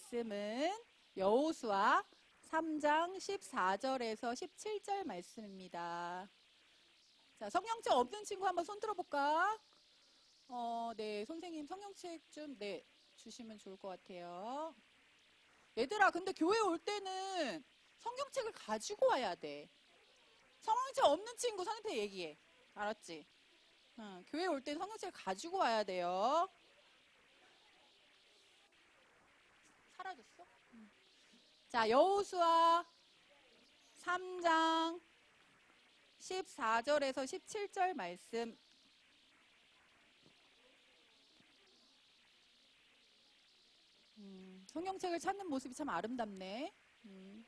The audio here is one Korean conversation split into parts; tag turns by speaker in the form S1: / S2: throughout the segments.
S1: 말씀은 여호수아 3장 14절에서 17절 말씀입니다. 자, 성경책 없는 친구 한번 손 들어볼까? 어, 네, 선생님 성경책 좀 네, 주시면 좋을 것 같아요. 얘들아, 근데 교회 올 때는 성경책을 가지고 와야 돼. 성경책 없는 친구 선생님한테 얘기해. 알았지? 응, 교회 올 때 성경책을 가지고 와야 돼요. 사라졌어? 응. 자, 여호수아 3장 14절에서 17절 말씀 음, 성경책을 찾는 모습이 참 아름답네. 음,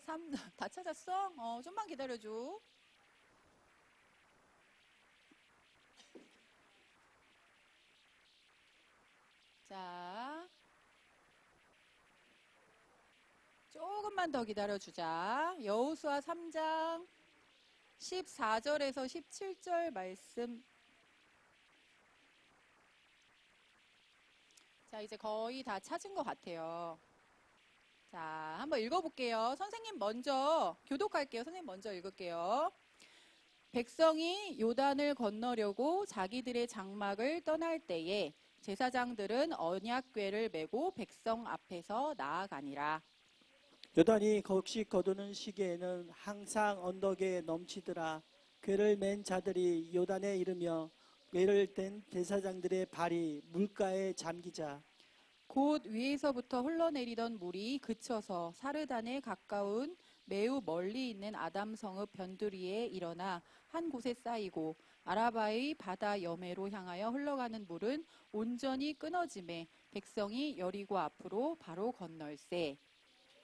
S1: 삼, 다 찾았어? 어, 좀만 기다려줘. 자, 조금만 더 기다려주자. 여호수아 3장 14절에서 17절 말씀. 자, 이제 거의 다 찾은 것 같아요. 자, 한번 읽어볼게요. 선생님 먼저 교독할게요. 선생님 먼저 읽을게요. 백성이 요단을 건너려고 자기들의 장막을 떠날 때에 제사장들은 언약궤를 메고 백성 앞에서 나아가니라.
S2: 요단이 곡식 거두는 시기에는 항상 언덕에 넘치더라. 괴를 맨 자들이 요단에 이르며 괴를 댄 대사장들의 발이 물가에 잠기자.
S1: 곧 위에서부터 흘러내리던 물이 그쳐서 사르단에 가까운 매우 멀리 있는 아담성읍 변두리에 일어나 한 곳에 쌓이고 아라바의 바다 여매로 향하여 흘러가는 물은 온전히 끊어짐에 백성이 여리고 앞으로 바로 건널세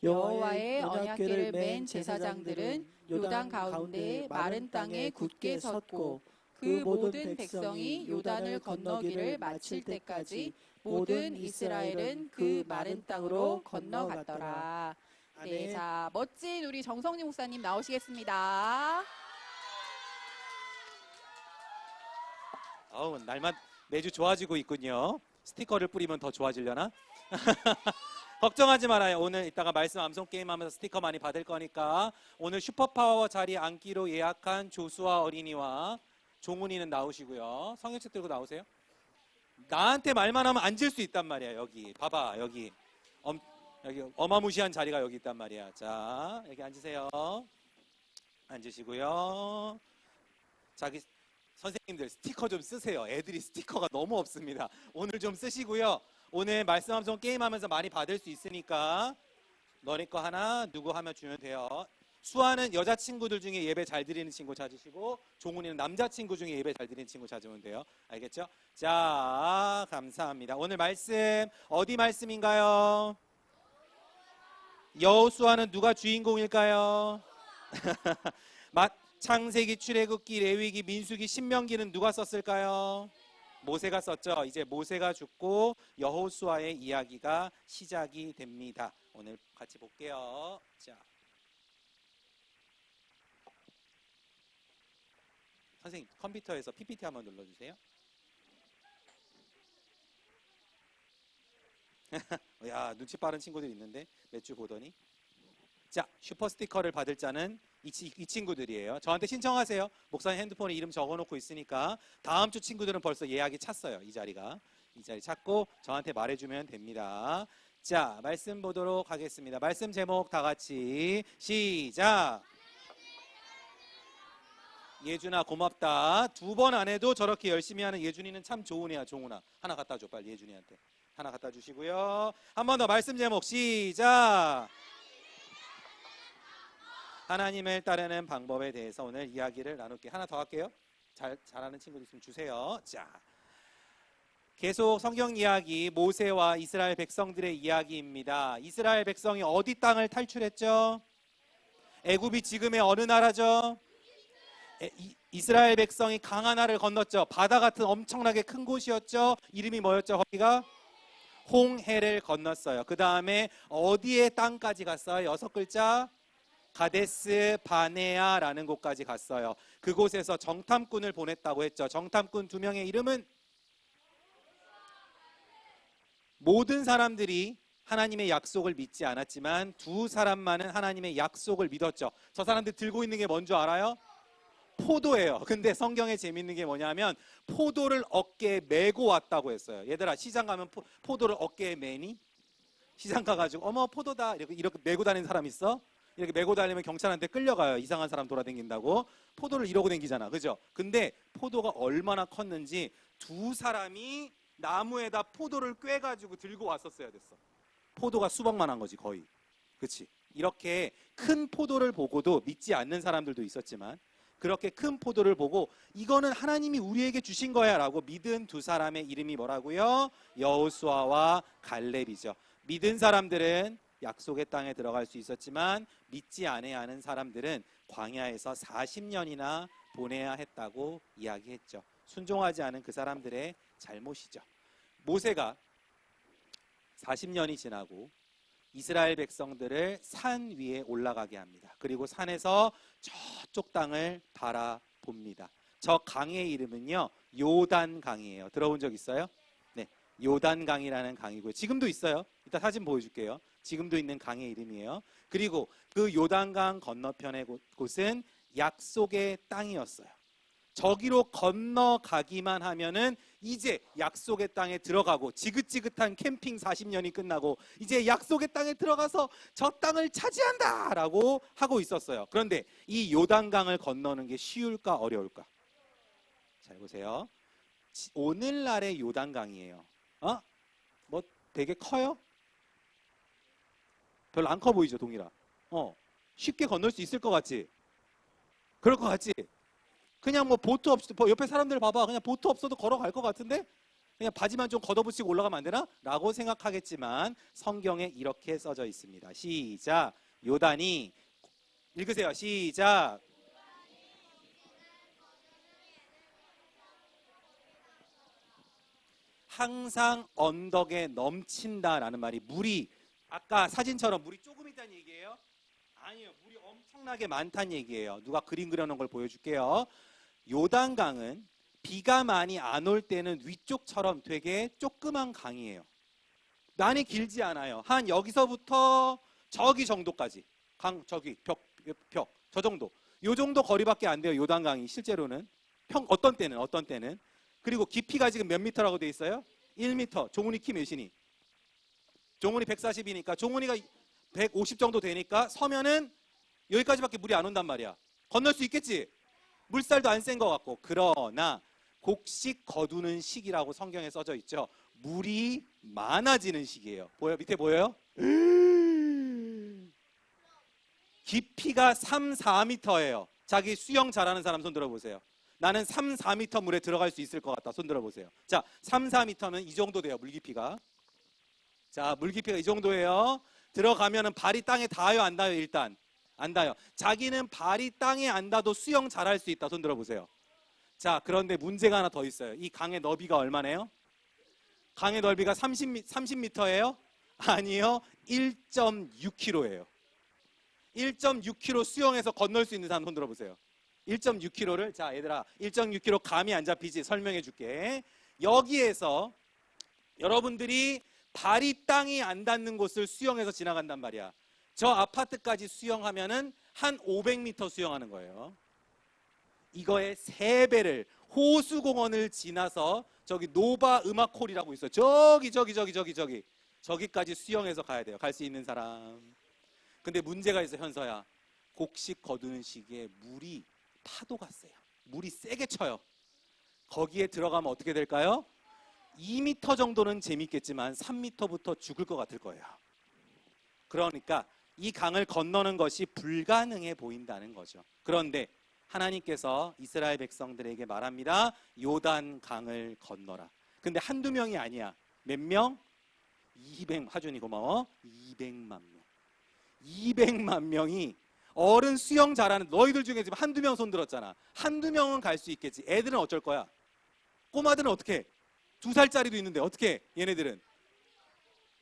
S1: 여호와의 언약궤를 맨 제사장들은 요단 가운데 마른 땅에 굳게 섰고 그 모든 백성이 요단을 건너기를 마칠 때까지 모든 이스라엘은 그 마른 땅으로 건너갔더라. 네, 자 멋진 우리 정성리 목사님 나오시겠습니다.
S3: 어우, 날만 매주 좋아지고 있군요. 스티커를 뿌리면 더 좋아지려나? 걱정하지 말아요. 오늘 이따가 말씀 암송 게임 하면서 스티커 많이 받을 거니까 오늘 슈퍼파워 자리 앉기로 예약한 조수아 어린이와 종훈이는 나오시고요. 성경책 들고 나오세요. 나한테 말만 하면 앉을 수 있단 말이야. 여기 봐봐 여기 엄, 여기 어마무시한 자리가 여기 있단 말이야. 자 여기 앉으세요. 앉으시고요. 자기 선생님들 스티커 좀 쓰세요. 애들이 스티커가 너무 없습니다. 오늘 좀 쓰시고요. 오늘 말씀 함성 게임하면서 많이 받을 수 있으니까 너네 거 하나 누구 하면 주면 돼요. 수아는 여자친구들 중에 예배 잘 드리는 친구 찾으시고 종훈이는 남자친구 중에 예배 잘 드리는 친구 찾으면 돼요. 알겠죠? 자, 감사합니다. 오늘 말씀 어디 말씀인가요? 여호수아는 누가 주인공일까요? 마- 창세기, 출애굽기, 레위기, 민수기, 신명기는 누가 썼을까요? 모세가 썼죠. 이제 모세가 죽고 여호수아의 이야기가 시작이 됩니다. 오늘 같이 볼게요. 자. 선생님, 컴퓨터에서 PPT 한번 눌러 주세요. 야, 눈치 빠른 친구들 있는데 몇 주 보더니 자, 슈퍼 스티커를 받을 자는 이, 치- 이 친구들이에요. 저한테 신청하세요. 목사님 핸드폰에 이름 적어놓고 있으니까 다음 주 친구들은 벌써 예약이 찼어요. 이 자리가 이 자리 찾고 저한테 말해주면 됩니다. 자, 말씀 보도록 하겠습니다. 말씀 제목 다 같이 시작. 예준아 고맙다. 두 번 안 해도 저렇게 열심히 하는 예준이는 참 좋은 애야, 종훈아. 하나 갖다 줘, 빨리 예준이한테. 하나 갖다 주시고요. 한 번 더 말씀 제목 시작. 하나님을 따르는 방법에 대해서 오늘 이야기를 나눌게요. 하나 더 할게요. 잘 잘하는 친구들 있으면 주세요. 자. 계속 성경 이야기 모세와 이스라엘 백성들의 이야기입니다. 이스라엘 백성이 어디 땅을 탈출했죠? 애굽이 지금의 어느 나라죠? 에, 이, 이스라엘 백성이 강하나를 건넜죠. 바다 같은 엄청나게 큰 곳이었죠. 이름이 뭐였죠? 거기가 홍해를 건넜어요. 그 다음에 어디의 땅까지 갔어요? 여섯 글자. 가데스 바네아라는 곳까지 갔어요. 그곳에서 정탐꾼을 보냈다고 했죠. 정탐꾼 두 명의 이름은 모든 사람들이 하나님의 약속을 믿지 않았지만 두 사람만은 하나님의 약속을 믿었죠. 저 사람들 들고 있는 게 뭔지 알아요? 포도예요. 근데 성경에 재밌는 게 뭐냐면 포도를 어깨에 메고 왔다고 했어요. 얘들아 시장 가면 포, 포도를 어깨에 메니? 시장 가가지고 어머 포도다 이렇게 이렇게 메고 다니는 사람 있어? 이렇게 메고 다니면 경찰한테 끌려가요. 이상한 사람 돌아다닌다고 포도를 이러고 다니잖아, 그죠? 근데 포도가 얼마나 컸는지 두 사람이 나무에다 포도를 꿰가지고 들고 왔었어야 됐어. 포도가 수박만 한 거지 거의, 그렇지? 이렇게 큰 포도를 보고도 믿지 않는 사람들도 있었지만 그렇게 큰 포도를 보고 이거는 하나님이 우리에게 주신 거야 라고 믿은 두 사람의 이름이 뭐라고요? 여호수아와 갈렙이죠. 믿은 사람들은 약속의 땅에 들어갈 수 있었지만 믿지 아니하는 사람들은 광야에서 40년이나 보내야 했다고 이야기했죠. 순종하지 않은 그 사람들의 잘못이죠. 모세가 40년이 지나고 이스라엘 백성들을 산 위에 올라가게 합니다. 그리고 산에서 저쪽 땅을 바라봅니다. 저 강의 이름은요, 요단 강이에요. 들어본 적 있어요? 네. 요단 강이라는 강이고요. 지금도 있어요. 이따 사진 보여줄게요. 지금도 있는 강의 이름이에요. 그리고 그 요단강 건너편의 곳- 곳은 약속의 땅이었어요. 저기로 건너가기만 하면은 이제 약속의 땅에 들어가고 지긋지긋한 캠핑 40년이 끝나고 이제 약속의 땅에 들어가서 저 땅을 차지한다라고 하고 있었어요. 그런데 이 요단강을 건너는 게 쉬울까 어려울까? 잘 보세요. 지- 오늘날의 요단강이에요. 어? 뭐 되게 커요? 별로 안 커 보이죠, 동일아. 어. 쉽게 건널 수 있을 것 같지? 그럴 것 같지? 그냥 뭐 보트 없이 뭐 옆에 사람들 봐봐 그냥 보트 없어도 걸어갈 것 같은데 그냥 바지만 좀 걷어붙이고 올라가면 안 되나? 라고 생각하겠지만 성경에 이렇게 써져 있습니다. 시작. 요단이 읽으세요. 시작. 항상 언덕에 넘친다라는 말이 물이 아까 사진처럼 물이 조금 있다는 얘기예요? 아니요. 물이 엄청나게 많다는 얘기예요. 누가 그림 그려놓은 걸 보여줄게요. 요단강은 비가 많이 안 올 때는 위쪽처럼 되게 조그만 강이에요. 많이 길지 않아요. 한 여기서부터 저기 정도까지. 강 저기 벽 벽 저 정도. 요 정도 거리밖에 안 돼요. 요단강이 실제로는 평 어떤 때는 어떤 때는 그리고 깊이가 지금 몇 미터라고 돼 있어요? 1미터. 종훈이 키 몇이니? 종훈이 140이니까 종훈이가 150 정도 되니까 서면은 여기까지밖에 물이 안 온단 말이야. 건널 수 있겠지? 물살도 안 센 것 같고. 그러나 곡식 거두는 시기라고 성경에 써져 있죠. 물이 많아지는 시기예요. 보여? 밑에 보여요? 깊이가 3, 4미터예요. 자기 수영 잘하는 사람 손 들어보세요. 나는 3, 4미터 물에 들어갈 수 있을 것 같다. 손 들어보세요. 자, 3, 4미터면 이 정도 돼요. 물 깊이가. 자, 물 깊이가 이 정도예요. 들어가면은 발이 땅에 닿아요, 안 닿아요, 일단? 안 닿아요. 자기는 발이 땅에 안 닿아도 수영 잘할 수 있다. 손 들어보세요. 자, 그런데 문제가 하나 더 있어요. 이 강의 너비가 얼마네요? 강의 넓이가 30, 30m예요? 아니요. 1.6km예요. 1.6km 수영해서 건널 수 있는 사람 손 들어보세요. 1.6km를 자, 얘들아. 1.6km 감이 안 잡히지? 설명해 줄게. 여기에서 여러분들이 발이 땅이 안 닿는 곳을 수영해서 지나간단 말이야. 저 아파트까지 수영하면은 한 500m 수영하는 거예요. 이거의 세 배를 호수공원을 지나서 저기 노바 음악홀이라고 있어요. 저기 저기 저기 저기 저기 저기까지 수영해서 가야 돼요. 갈 수 있는 사람. 근데 문제가 있어 현서야. 곡식 거두는 시기에 물이 파도가 세요. 물이 세게 쳐요. 거기에 들어가면 어떻게 될까요? 2m 정도는 재밌겠지만 3m부터 죽을 것 같을 거예요. 그러니까 이 강을 건너는 것이 불가능해 보인다는 거죠. 그런데 하나님께서 이스라엘 백성들에게 말합니다. 요단 강을 건너라. 근데 한두 명이 아니야. 몇 명? 200 하준이 고마워. 200만 명. 200만 명이 어른 수영 잘하는 너희들 중에 지금 한두 명 손 들었잖아. 한두 명은 갈 수 있겠지. 애들은 어쩔 거야? 꼬마들은 어떻게? 두 살짜리도 있는데 어떻게? 얘네들은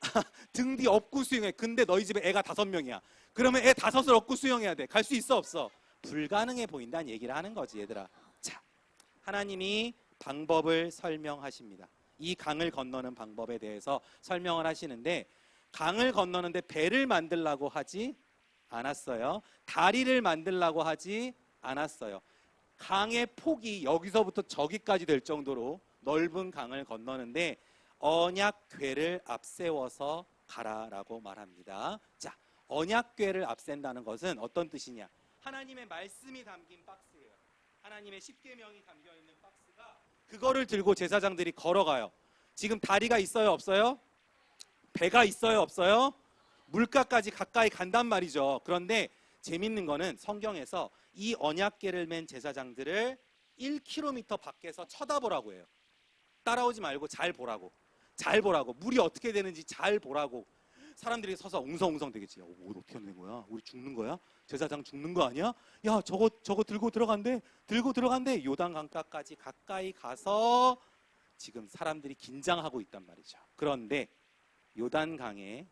S3: 등 뒤 업고 수영해. 근데 너희 집에 애가 다섯 명이야. 그러면 애 다섯을 업고 수영해야 돼. 갈 수 있어 없어? 불가능해 보인다는 얘기를 하는 거지 얘들아. 자, 하나님이 방법을 설명하십니다. 이 강을 건너는 방법에 대해서 설명을 하시는데 강을 건너는데 배를 만들라고 하지 않았어요. 다리를 만들라고 하지 않았어요. 강의 폭이 여기서부터 저기까지 될 정도로 넓은 강을 건너는데 언약궤를 앞세워서 가라라고 말합니다. 자, 언약궤를 앞센다는 것은 어떤 뜻이냐? 하나님의 말씀이 담긴 박스예요. 하나님의 십계명이 담겨 있는 박스가 그거를 들고 제사장들이 걸어가요. 지금 다리가 있어요, 없어요? 배가 있어요, 없어요? 물가까지 가까이 간단 말이죠. 그런데 재밌는 거는 성경에서 이 언약궤를 맨 제사장들을 1km 밖에서 쳐다보라고 해요. 따라오지 말고 잘 보라고. 잘 보라고. 물이 어떻게 되는지 잘 보라고. 사람들이 서서 웅성웅성 되겠지. 야, 뭐 어떻게 하는 거야? 우리 죽는 거야? 제사장 죽는 거 아니야? 야, 저거 저거 들고 들어간대. 들고 들어간대. 요단 강가까지 가까이 가서 지금 사람들이 긴장하고 있단 말이죠. 그런데 요단 강에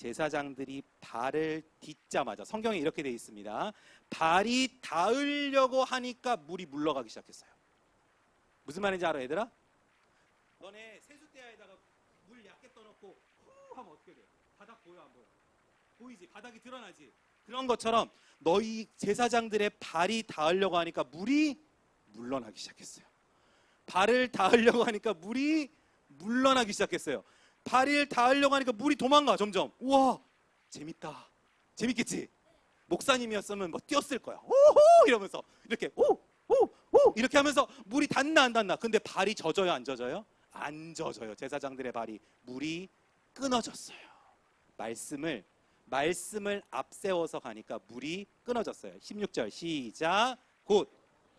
S3: 제사장들이 발을 딛자마자 성경에 이렇게 되어 있습니다. 발이 닿으려고 하니까 물이 물러가기 시작했어요. 무슨 말인지 알아, 얘들아? 너네 세숫대야에다가 물 얕게 떠놓고 후 하면 어떻게 돼? 바닥 보여 안 보여? 보이지? 바닥이 드러나지? 그런 것처럼 너희 제사장들의 발이 닿으려고 하니까 물이 물러나기 시작했어요. 발을 닿으려고 하니까 물이 물러나기 시작했어요. 발을 닿으려고 하니까 물이 도망가 점점. 우와 재밌다. 재밌겠지? 목사님이었으면 뭐 뛰었을 거야. 오호 이러면서 이렇게 오오 오 이렇게 하면서 물이 닿나 안 닿나. 근데 발이 젖어요 안 젖어요? 안 젖어요. 제사장들의 발이 물이 끊어졌어요. 말씀을 말씀을 앞세워서 가니까 물이 끊어졌어요. 16절 시작. 곧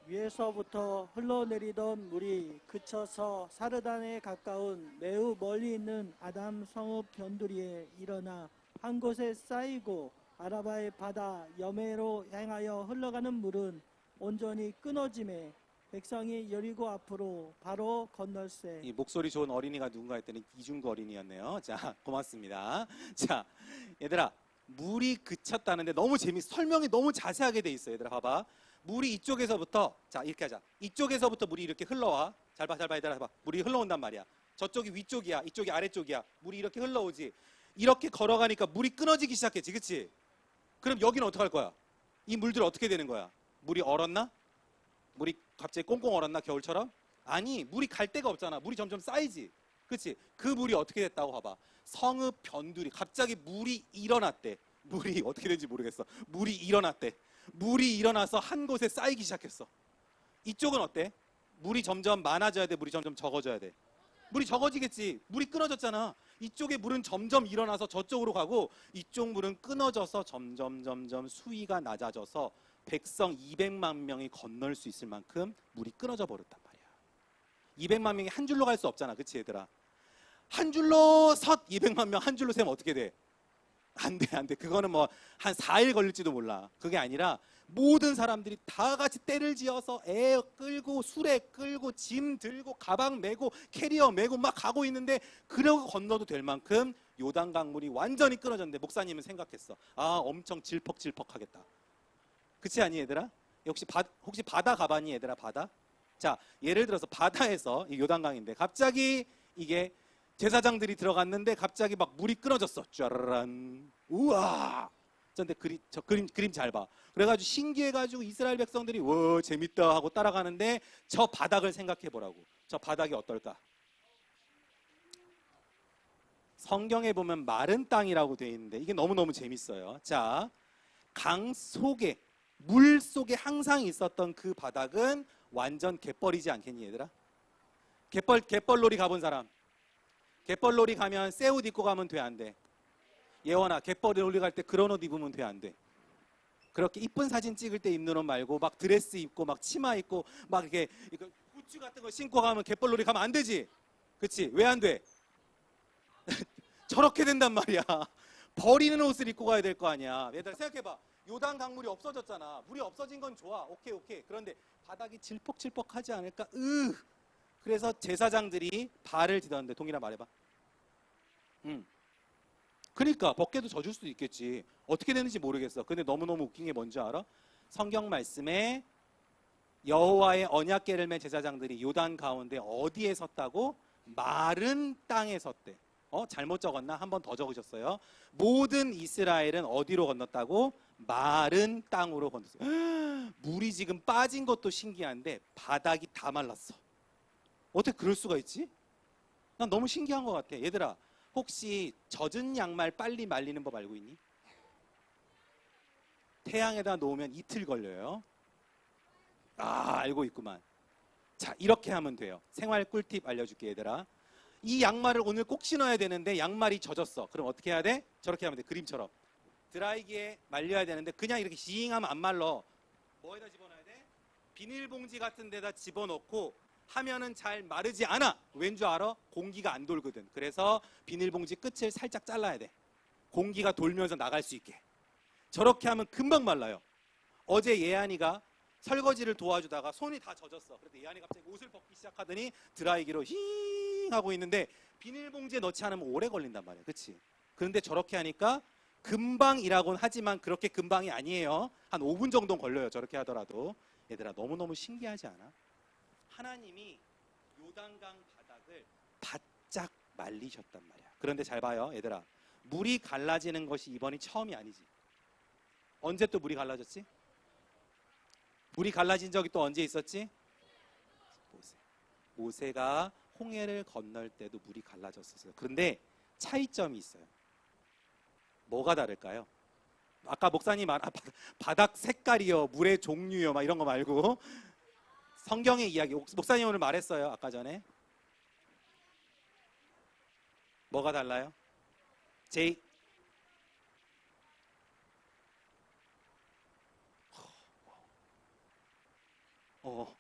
S2: 위에서부터 흘러내리던 물이 그쳐서 사르단에 가까운 매우 멀리 있는 아담 성읍 변두리에 일어나 한 곳에 쌓이고 아라바의 바다 여매로 향하여 흘러가는 물은 온전히 끊어짐에 백성이 여리고 앞으로 바로 건널세
S3: 이 목소리 좋은 어린이가 누군가 했더니 이중구 어린이였네요. 자, 고맙습니다. 자, 얘들아, 물이 그쳤다는데 너무 재밌, 설명이 너무 자세하게 돼 있어. 얘들아, 봐봐. 물이 이쪽에서부터, 자, 이렇게 하자. 이쪽에서부터 물이 이렇게 흘러와. 잘 봐, 잘 봐, 얘들아, 봐. 물이 흘러온단 말이야. 저쪽이 위쪽이야, 이쪽이 아래쪽이야. 물이 이렇게 흘러오지. 이렇게 걸어가니까 물이 끊어지기 시작했지, 그치? 그럼 여기는 어떡할 거야? 이 물들 어떻게 되는 거야? 물이 얼었나? 물이 갑자기 꽁꽁 얼었나 겨울처럼? 아니 물이 갈 데가 없잖아 물이 점점 쌓이지 그치? 그 물이 어떻게 됐다고 봐봐. 성읍 변두리 갑자기 물이 일어났대. 물이 어떻게 된지 모르겠어. 물이 일어났대. 물이 일어나서 한 곳에 쌓이기 시작했어. 이쪽은 어때? 물이 점점 많아져야 돼 물이 점점 적어져야 돼. 물이 적어지겠지. 물이 끊어졌잖아. 이쪽에 물은 점점 일어나서 저쪽으로 가고 이쪽 물은 끊어져서 점점 점점 수위가 낮아져서 백성 200만 명이 건널 수 있을 만큼 물이 끊어져 버렸단 말이야. 200만 명이 한 줄로 갈 수 없잖아. 그치 얘들아? 한 줄로 섰 200만 명 한 줄로 세면 어떻게 돼? 안 돼, 안 돼. 그거는 뭐 한 4일 걸릴지도 몰라. 그게 아니라 모든 사람들이 다 같이 때를 지어서 애 끌고 수레 끌고 짐 들고 가방 메고 캐리어 메고 막 가고 있는데 그러고 건너도 될 만큼 요단 강물이 완전히 끊어졌는데 목사님은 생각했어. 아, 엄청 질퍽질퍽 하겠다. 그치 아니 얘들아? 역시 바, 혹시 바다 가봤니 얘들아 바다? 자 예를 들어서 바다에서 이 요단강인데 갑자기 이게 제사장들이 들어갔는데 갑자기 막 물이 끊어졌어. 짜라란 우와. 근데 그림 저 그림 그림 잘 봐. 그래가지고 신기해가지고 이스라엘 백성들이 와 재밌다 하고 따라가는데 저 바닥을 생각해 보라고. 저 바닥이 어떨까? 성경에 보면 마른 땅이라고 되어 있는데 이게 너무 너무 재밌어요. 자, 강 속에 물 속에 항상 있었던 그 바닥은 완전 갯벌이지 않겠니 얘들아? 갯벌 갯벌놀이 가본 사람. 갯벌놀이 가면 새 옷 입고 가면 돼 안 돼? 예원아 갯벌놀이 갈 때 그런 옷 입으면 돼 안 돼? 그렇게 이쁜 사진 찍을 때 입는 옷 말고 막 드레스 입고 막 치마 입고 막 이렇게 부츠 같은 거 신고 가면 갯벌놀이 가면 안 되지. 그치? 왜 안 돼? 저렇게 된단 말이야. 버리는 옷을 입고 가야 될 거 아니야. 얘들아 생각해봐. 요단 강물이 없어졌잖아. 물이 없어진 건 좋아. 오케이 오케이. 그런데 바닥이 질퍽질퍽하지 않을까? 으. 그래서 제사장들이 발을 디뎠는데 동일아 말해봐. 응. 그러니까 벗겨도 젖을 수도 있겠지. 어떻게 되는지 모르겠어. 근데 너무너무 웃긴 게 뭔지 알아? 성경 말씀에 여호와의 언약궤를 맨 제사장들이 요단 가운데 어디에 섰다고? 마른 땅에 섰대. 어, 잘못 적었나? 한 번 더 적으셨어요. 모든 이스라엘은 어디로 건넜다고? 마른 땅으로 건넜어요. 물이 지금 빠진 것도 신기한데 바닥이 다 말랐어. 어떻게 그럴 수가 있지? 난 너무 신기한 것 같아. 얘들아, 혹시 젖은 양말 빨리 말리는 법 알고 있니? 태양에다 놓으면 이틀 걸려요. 아, 알고 있구만. 자, 이렇게 하면 돼요. 생활 꿀팁 알려줄게, 얘들아. 이 양말을 오늘 꼭 신어야 되는데 양말이 젖었어. 그럼 어떻게 해야 돼? 저렇게 하면 돼. 그림처럼. 드라이기에 말려야 되는데 그냥 이렇게 싱하면 안 말러. 뭐에다 집어넣어야 돼? 비닐봉지 같은 데다 집어넣고 하면은 잘 마르지 않아. 왠 줄 알아? 공기가 안 돌거든. 그래서 비닐봉지 끝을 살짝 잘라야 돼. 공기가 돌면서 나갈 수 있게. 저렇게 하면 금방 말라요. 어제 예안이가 설거지를 도와주다가 손이 다 젖었어. 그런데 예안이 갑자기 옷을 벗기 시작하더니 드라이기로 힝 하고 있는데 비닐봉지에 넣지 않으면 오래 걸린단 말이야. 그치? 그런데 저렇게 하니까 금방이라고는 하지만 그렇게 금방이 아니에요. 한 5분 정도 걸려요. 저렇게 하더라도. 얘들아 너무너무 신기하지 않아? 하나님이 요단강 바닥을 바짝 말리셨단 말이야. 그런데 잘 봐요. 얘들아. 물이 갈라지는 것이 이번이 처음이 아니지. 언제 또 물이 갈라졌지? 물이 갈라진 적이 또 언제 있었지? 모세. 모세가 홍해를 건널 때도 물이 갈라졌었어요. 그런데 차이점이 있어요. 뭐가 다를까요? 아까 목사님 말 아, 바- 바닥 색깔이요, 물의 종류요, 막 이런 거 말고 성경의 이야기. 목- 목사님 오늘 말했어요. 아까 전에 뭐가 달라요? 제이 어.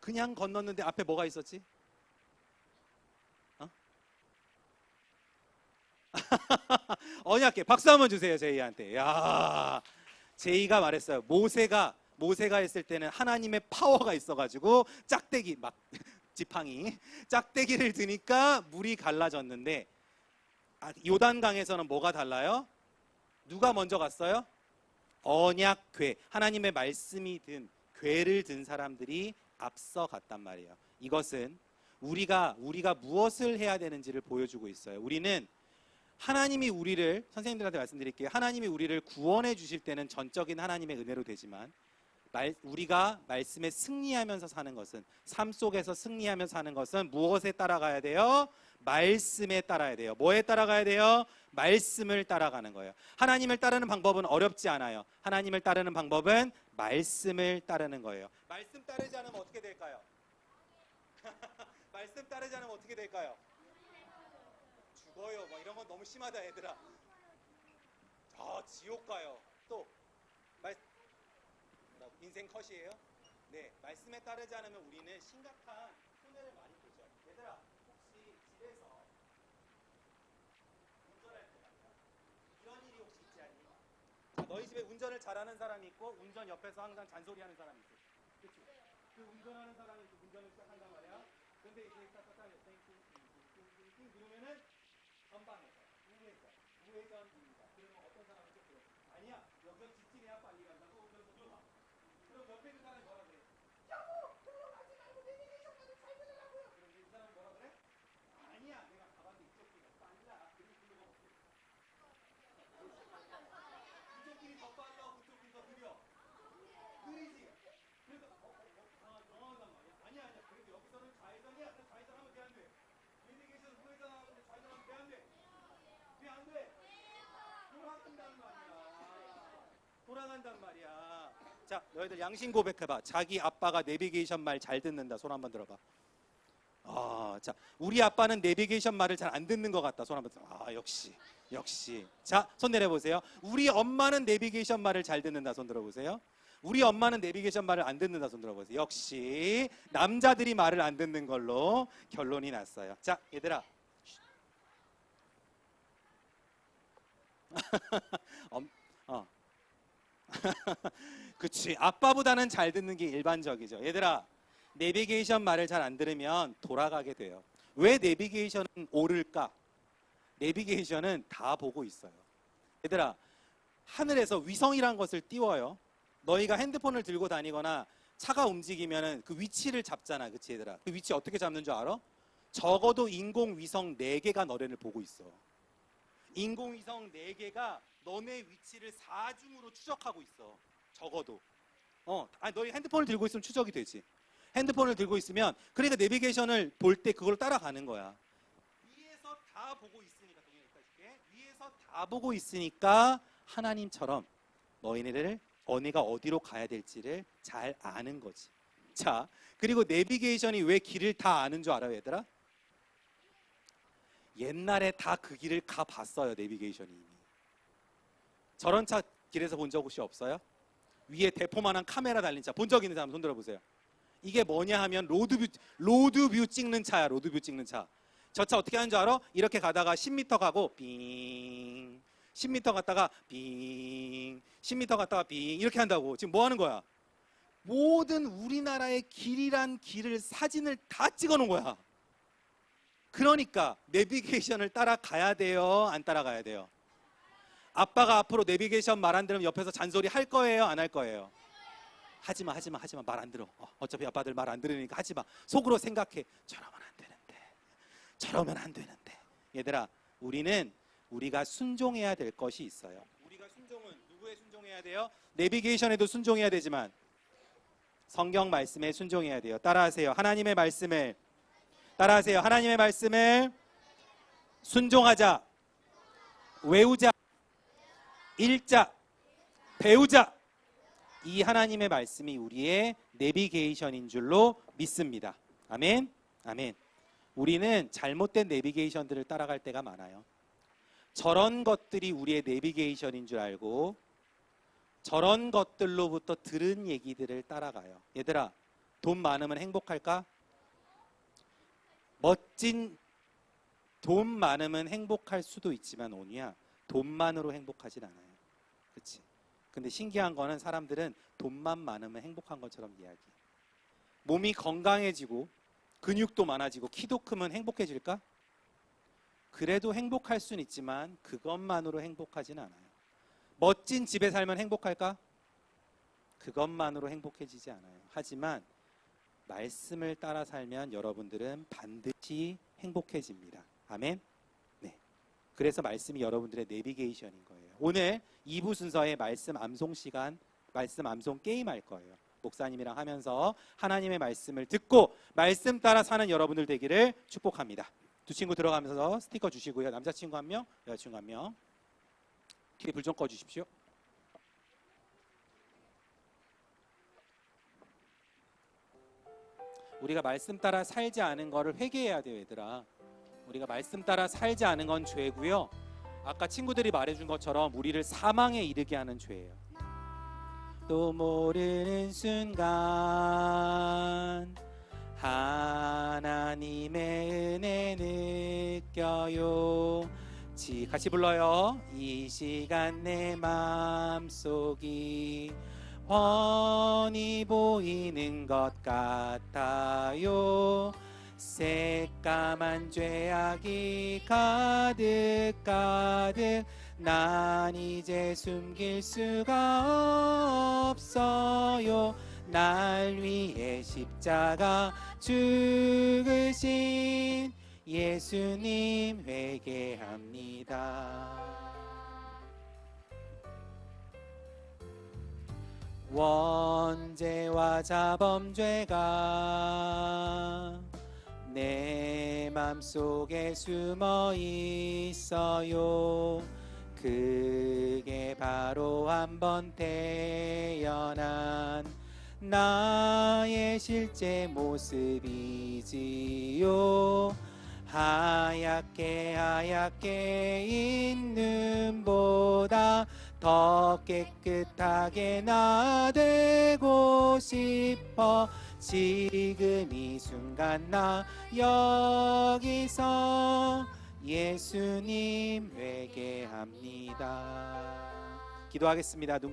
S3: 그냥 건넜는데 앞에 뭐가 있었지? 어? 언약계 박수 한번 주세요 제이한테. 야, 제이가 말했어요. 모세가 모세가 했을 때는 하나님의 파워가 있어가지고 짝대기 막 지팡이 짝대기를 드니까 물이 갈라졌는데 아, 요단강에서는 뭐가 달라요? 누가 먼저 갔어요? 언약궤 하나님의 말씀이 든 궤를 든 사람들이 앞서 갔단 말이에요. 이것은 우리가 우리가 무엇을 해야 되는지를 보여주고 있어요. 우리는 하나님이 우리를 선생님들한테 말씀드릴게요. 하나님이 우리를 구원해 주실 때는 전적인 하나님의 은혜로 되지만 말- 우리가 말씀에 승리하면서 사는 것은 삶 속에서 승리하면서 사는 것은 무엇에 따라가야 돼요? 말씀에 따라야 돼요. 뭐에 따라가야 돼요? 말씀을 따라가는 거예요. 하나님을 따르는 방법은 어렵지 않아요. 하나님을 따르는 방법은 말씀을 따르는 거예요. 말씀 따르지 않으면 어떻게 될까요? 말씀 따르지 않으면 어떻게 될까요? 죽어요. 뭐 이런 건 너무 심하다, 얘들아. 아, 지옥 가요. 또 말, 뭐라고? 인생 컷이에요? 네, 말씀에 따르지 않으면 우리는 심각한 손해를 많이 보죠. 얘들아, 혹시 집에서 운전할 때. 이런 일이 혹시 있지 않니? 자, 너희 집에 운전을 잘하는 사람이 있고 운전 옆에서 항상 잔소리하는 사람이 있어. 그렇죠? 그 운전하는 사람이 그 운전을 시작한단 말이야. 근데 이제 딱딱딱 땡땡땡땡 누르면은 전방에서 우회전 우회전입니다. 그러면 어떤 사람은 또 그래. 아니야 여기서 직진해야 빨리 간다고 그래서 눌러. 그럼 옆에 있는 사람이 뭐라 그래? 여보 들어가지 말고 내비게이션까지 잘 들으라고요. 그럼 이 사람이 뭐라 그래? 아니야 내가 가봤는데 이쪽 길이 빨라. 그리고 글로 가볼게. 이쪽 길이 더 빨라. 그쪽 길이 더 느려. 느리지. 그래서 어, 어, 어, 아, 당황한단 말이야. 아니야 아니야. 그래도 여기서는 좌회전이야. 그럼 좌회전하면 돼 안 돼? 내비게이션 우회전하는데 좌회전하면 돼 안 돼? 왜 안 돼? 돌아간단 말이야. 돌아간단 말이야. 자, 너희들 양심 고백해봐. 자기 아빠가 내비게이션 말 잘 듣는다. 손 한번 들어봐. 아, 자, 우리 아빠는 내비게이션 말을 잘 안 듣는 것 같다. 손 한번 들어. 아, 역시, 역시. 자, 손 내려보세요. 우리 엄마는 내비게이션 말을 잘 듣는다. 손 들어보세요. 우리 엄마는 내비게이션 말을 안 듣는다. 손 들어보세요. 역시 남자들이 말을 안 듣는 걸로 결론이 났어요. 자, 얘들아. 엄, 어. 그치. 아빠보다는 잘 듣는 게 일반적이죠. 얘들아, 내비게이션 말을 잘 안 들으면 돌아가게 돼요. 왜 내비게이션은 오를까? 내비게이션은 다 보고 있어요. 얘들아, 하늘에서 위성이란 것을 띄워요. 너희가 핸드폰을 들고 다니거나 차가 움직이면은 그 위치를 잡잖아, 그치 얘들아? 그 위치 어떻게 잡는 줄 알아? 적어도 인공위성 4개가 너네를 보고 있어. 인공위성 4개가 너네 위치를 사중으로 추적하고 있어. 적어도. 어, 아 너희 핸드폰을 들고 있으면 추적이 되지. 핸드폰을 들고 있으면 그러니까 내비게이션을 볼 때 그걸 따라가는 거야. 위에서 다 보고 있으니까 동영상 해줄게. 위에서 다 보고 있으니까 하나님처럼 너희네를 어네가 어디로 가야 될지를 잘 아는 거지. 자, 그리고 내비게이션이 왜 길을 다 아는 줄 알아요, 얘들아? 옛날에 다 그 길을 가 봤어요, 내비게이션이 이미. 저런 차 길에서 본 적 혹시 없어요? 위에 대포만한 카메라 달린 차 본 적 있는 사람 손 들어보세요. 이게 뭐냐 하면 로드뷰 로드뷰 찍는 차야, 로드뷰 찍는 차. 저 차 어떻게 하는 줄 알아? 이렇게 가다가 10m 가고 빙 10m 갔다가 빙 10m 갔다가 빙 이렇게 한다고. 지금 뭐 하는 거야? 모든 우리나라의 길이란 길을 사진을 다 찍어 놓은 거야. 그러니까 내비게이션을 따라가야 돼요, 안 따라가야 돼요? 아빠가 앞으로 내비게이션 말 안 들으면 옆에서 잔소리 할 거예요, 안 할 거예요? 하지 마, 하지 마, 하지 마. 말 안 들어. 어, 어 차피 아빠들 말 안 들으니까 하지 마. 속으로 생각해. 저러면 안 되는데. 저러면 안 되는데. 얘들아, 우리는 우리가 순종해야 될 것이 있어요. 우리가 순종은 누구에 순종해야 돼요? 내비게이션에도 순종해야 되지만 성경 말씀에 순종해야 돼요. 따라하세요. 하나님의 말씀을 따라하세요. 하나님의 말씀을 순종하자. 외우자. 읽자. 배우자. 이 하나님의 말씀이 우리의 내비게이션인 줄로 믿습니다. 아멘. 아멘. 우리는 잘못된 내비게이션들을 따라갈 때가 많아요. 저런 것들이 우리의 내비게이션인 줄 알고 저런 것들로부터 들은 얘기들을 따라가요. 얘들아, 돈 많으면 행복할까? 멋진 돈 많으면 행복할 수도 있지만 온유야 돈만으로 행복하진 않아요. 그렇지? 근데 신기한 거는 사람들은 돈만 많으면 행복한 것처럼 이야기해. 몸이 건강해지고 근육도 많아지고 키도 크면 행복해질까? 그래도 행복할 수는 있지만 그것만으로 행복하진 않아요. 멋진 집에 살면 행복할까? 그것만으로 행복해지지 않아요. 하지만 말씀을 따라 살면 여러분들은 반드시 행복해집니다. 아멘. 네. 그래서 말씀이 여러분들의 내비게이션인 거예요. 오늘 2부 순서의 말씀 암송 시간, 말씀 암송 게임 할 거예요. 목사님이랑 하면서 하나님의 말씀을 듣고 말씀 따라 사는 여러분들 되기를 축복합니다. 두 친구 들어가면서 스티커 주시고요. 남자친구 한 명, 여자친구 한 명. 뒤에 불 좀 꺼주십시오. 우리가 말씀 따라 살지 않은 거를 회개해야 돼요, 얘들아. 우리가 말씀 따라 살지 않은 건 죄고요. 아까 친구들이 말해준 것처럼 우리를 사망에 이르게 하는 죄예요. 또 모르는 순간 하나님의 은혜 느껴요. 지 같이 불러요. 이 시간 내 마음속이 훤히 보이는 것 같아요. 새까만 죄악이 가득 가득 난 이제 숨길 수가 없어요. 날 위해 십자가 죽으신 예수님 회개합니다. 원죄와 자범죄가 내 맘속에 숨어 있어요. 그게 바로 한번 태어난 나의 실제 모습이지요. 하얗게 하얗게 있는 보다 더 깨끗하게 나 되고 싶어. 지금 이 순간 나 여기서 예수님 회개합니다. 기도하겠습니다. 눈 감-